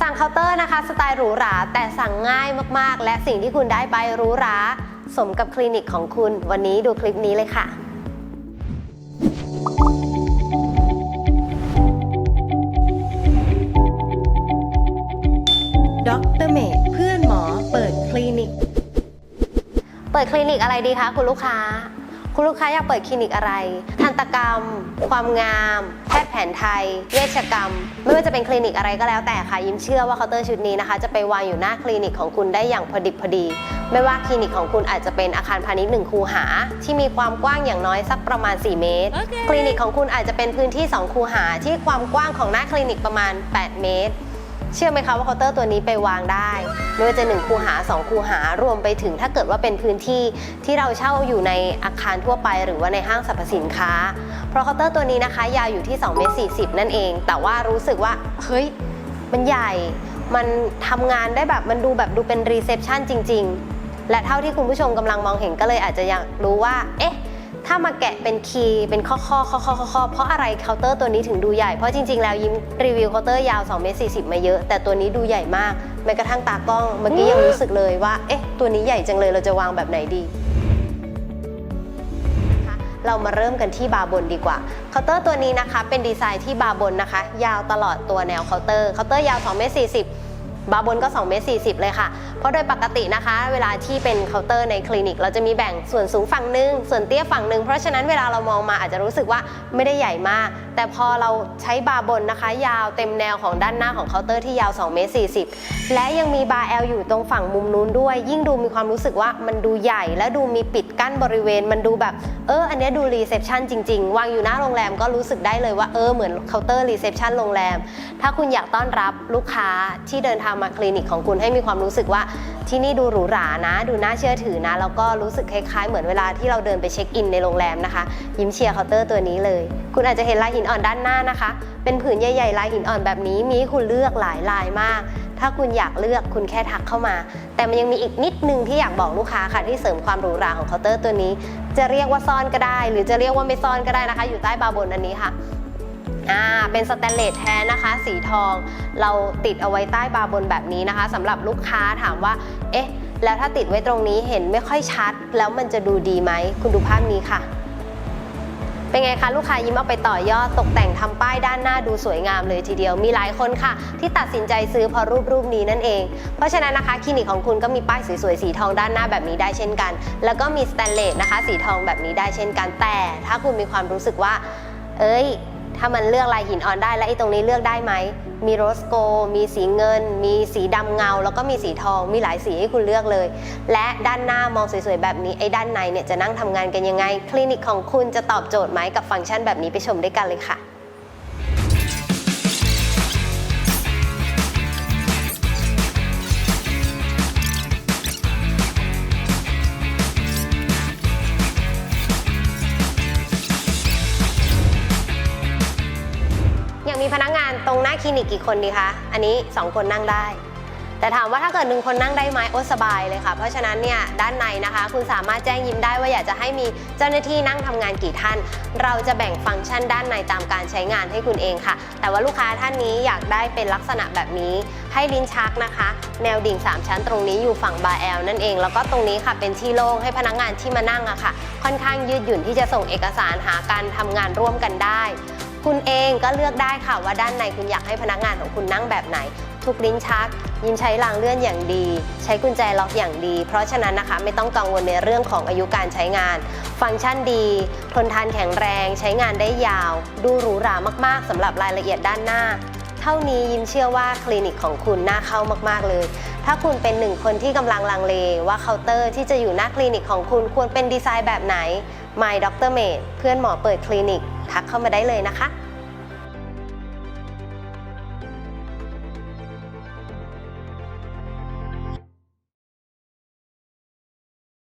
สั่งเคาน์เตอร์นะคะสไตล์หรูหราแต่สั่งง่ายมากๆ และสิ่งที่คุณได้ไปหรูหราสมกับคลินิกของคุณ วันนี้ดูคลิปนี้เลยค่ะด็อกเตอร์เมดเพื่อนหมอเปิดคลินิก เปิดคลินิกอะไรดีคะคุณลูกค้า คุณลูกค้าอยากเปิดคลินิกอะไร ทันตกรรม ความงาม แพทย์แผนไทย เวชกรรม ไม่ว่าจะเป็นคลินิกอะไรก็แล้วแต่ค่ะยิ้มเชื่อว่าเคาน์เตอร์ชุดนี้นะคะ จะไปวางอยู่หน้าคลินิกของคุณได้อย่างพอดิบพอดี ไม่ว่าคลินิกของคุณอาจจะเป็นอาคารพาณิชย์หนึ่งคูหา ที่มีความกว้างอย่างน้อยสักประมาณ 4 เมตร คลินิกของคุณอาจจะเป็นพื้นที่ 2 คูหา ที่ความกว้างของหน้าคลินิกประมาณ 8 เมตร เชื่อไหมคะว่าเคาน์เตอร์ตัวนี้ไปวางได้ไม่ว่าจะ1คูหา 2 คูหารวมไปถึงถ้าเกิดว่าเป็นพื้นที่ที่เราเช่าอยู่ในอาคารทั่วไป หรือว่าในห้างสรรพสินค้า เพราะเคาน์เตอร์ตัวนี้นะคะยาวอยู่ที่2เมตร40 นั่นเอง แต่ว่ารู้สึกว่าเฮ้ยมันใหญ่ มันทำงานได้แบบมันดูแบบดูเป็นรีเซพชันจริง ๆ และเท่าที่คุณผู้ชมกำลังมองเห็นก็เลยอาจจะอยากรู้ว่าเอ๊ะ ถ้ามาแกะเป็นคีย์เป็นข้อข้อข้อข้อข้อข้อเพราะอะไรเคาน์เตอร์ตัวนี้ถึงดูใหญ่เพราะจริงๆแล้วยิ้มรีวิวเคาน์เตอร์ยาว2เมตร40 มาเยอะ แต่ตัวนี้ดูใหญ่มากแม้กระทั่งตากล้องเมื่อกี้ยังรู้สึกเลยว่าเอ๊ะตัวนี้ใหญ่จังเลยเราจะวางแบบไหนดีเรามาเริ่มกันที่บาร์บนดีกว่าเคาน์เตอร์ตัวนี้นะคะ เป็นดีไซน์ที่บาร์บนนะคะ ยาวตลอดตัวแนวเคาน์เตอร์เคาน์เตอร์ยาว2เมตร40 บาร์บนก็2เมตร40 เลยค่ะ เพราะโดยปกตินะคะ เวลาที่เป็นเคาน์เตอร์ในคลินิก เราจะมีแบ่งส่วนสูงฝั่งหนึ่งส่วนเตี้ยฝั่งหนึ่งเพราะฉะนั้นเวลาเรามองมาอาจจะรู้สึกว่าไม่ได้ใหญ่มาก แต่พอเราใช้บาร์บนนะคะ ยาวเต็มแนวของด้านหน้าของเคาน์เตอร์ที่ยาว2เมตร40 และยังมีบาร์แอลอยู่ตรงฝั่งมุมนู้นด้วย ยิ่งดูมีความรู้สึกว่ามันดูใหญ่ และดูมีปิดกั้นบริเวณ มันดูแบบ เออ อันนี้ดูรีเซพชันจริง ๆ วางอยู่หน้าโรงแรมก็รู้สึกได้เลยว่าเออเหมือนเคาน์เตอร์รีเซพชันโรงแรม ถ้าคุณอยากต้อนรับลูกค้าที่เดินทางมาคลินิกของคุณให้มีความรู้สึกว่าที่นี่ดูหรูหรานะ ดูน่าเชื่อถือนะ แล้วก็รู้สึกคล้ายๆ เหมือนเวลาที่เราเดินไปเช็คอินในโรงแรมนะคะ ยิ้มเชียร์เคาน์เตอร์ตัวนี้เลย คุณอาจจะเห็นลายหินอ่อนด้านหน้านะคะ เป็นผืนใหญ่ๆลายหินอ่อนแบบนี้มีให้คุณเลือกหลายลายมาก ถ้าคุณอยากเลือกคุณแค่ทักเข้ามา แต่มันยังมีอีกนิดนึงที่อยากบอกลูกค้าค่ะที่เสริมความหรูหราของเคาน์เตอร์ตัวนี้ จะเรียกว่าซ่อนก็ได้ หรือจะเรียกว่าไม่ซ่อนก็ได้นะคะ อยู่ใต้บาร์บนอันนี้ค่ะอ่าเป็นสแตนเลสแท้นะคะ สีทอง เราติดเอาไว้ใต้บาร์บนแบบนี้นะคะสำหรับลูกค้าถามว่า เอ๊ะ แล้วถ้าติดไว้ตรงนี้เห็นไม่ค่อยชัด แล้วมันจะดูดีไหมคุณดูภาพนี้ค่ะ เป็นไงคะลูกค้ายิ้มเอาไปต่อยอดตกแต่งทำป้ายด้านหน้าดูสวยงามเลยทีเดียวมีหลายคนค่ะ ที่ตัดสินใจซื้อเพราะรูปรูปนี้นั่นเอง เพราะฉะนั้นนะคะคลินิกของคุณก็มีป้ายสวยๆสีทองด้านหน้าแบบนี้ได้เช่นกัน แล้วก็มีสแตนเลสนะคะ สีทองแบบนี้ได้เช่นกันแต่ ถ้าคุณมีความรู้สึกว่า เอ้ย ถ้ามันเลือกลายหินอ่อนได้แล้วไอ้ตรงนี้เลือกได้ไหม มีโรสโก มีสีเงิน มีสีดำเงา แล้วก็มีสีทอง มีหลายสีให้คุณเลือกเลย และด้านหน้ามองสวยๆแบบนี้ ไอ้ด้านในเนี่ยจะนั่งทำงานกันยังไง คลินิกของคุณจะตอบโจทย์ไหมกับฟังก์ชันแบบนี้ไปชมด้วยกันเลยค่ะ มีพนักงานตรงหน้าคลินิกกี่คนดีคะ อันนี้ 2 คนนั่งได้ แต่ถามว่าถ้าเกิดหนึ่งคนนั่งได้ไหมโอ้สบายเลยค่ะ เพราะฉะนั้นเนี่ยด้านในนะคะ คุณสามารถแจ้งยิ้มได้ว่าอยากจะให้มีเจ้าหน้าที่นั่งทำงานกี่ท่าน เราจะแบ่งฟังก์ชันด้านในตามการใช้งานให้คุณเองค่ะ แต่ว่าลูกค้าท่านนี้อยากได้เป็นลักษณะแบบนี้ ให้ลิ้นชักนะคะ แนวดิ่ง 3 ชั้นตรงนี้อยู่ฝั่งบาร์แอลนั่นเอง แล้วก็ตรงนี้ค่ะเป็นที่โล่งให้พนักงานที่มานั่งอะค่ะ ค่อนข้างยืดหยุ่นที่จะส่งเอกสารหาการทำงานร่วมกันได้ คุณเองก็เลือกได้ค่ะว่าด้านในคุณอยากให้พนักงานของคุณนั่งแบบไหน ทุกลิ้นชัก ยินใช้รางเลื่อนอย่างดี ใช้กุญแจล็อกอย่างดี เพราะฉะนั้นนะคะไม่ต้องกังวลในเรื่องของอายุการใช้งาน ฟังก์ชันดี ทนทานแข็งแรง ใช้งานได้ยาว ดูหรูหรามากๆสำหรับรายละเอียดด้านหน้าเท่านี้ยิ้มเชื่อว่าคลินิกของคุณน่าเข้ามาก ๆ เลย ถ้าคุณเป็นหนึ่งคนที่กำลังลังเลว่าเคาน์เตอร์ที่จะอยู่หน้าคลินิกของคุณควรเป็นดีไซน์แบบไหน My Dr. Mate เพื่อนหมอเปิดคลินิก ทักเข้ามาได้เลยนะคะ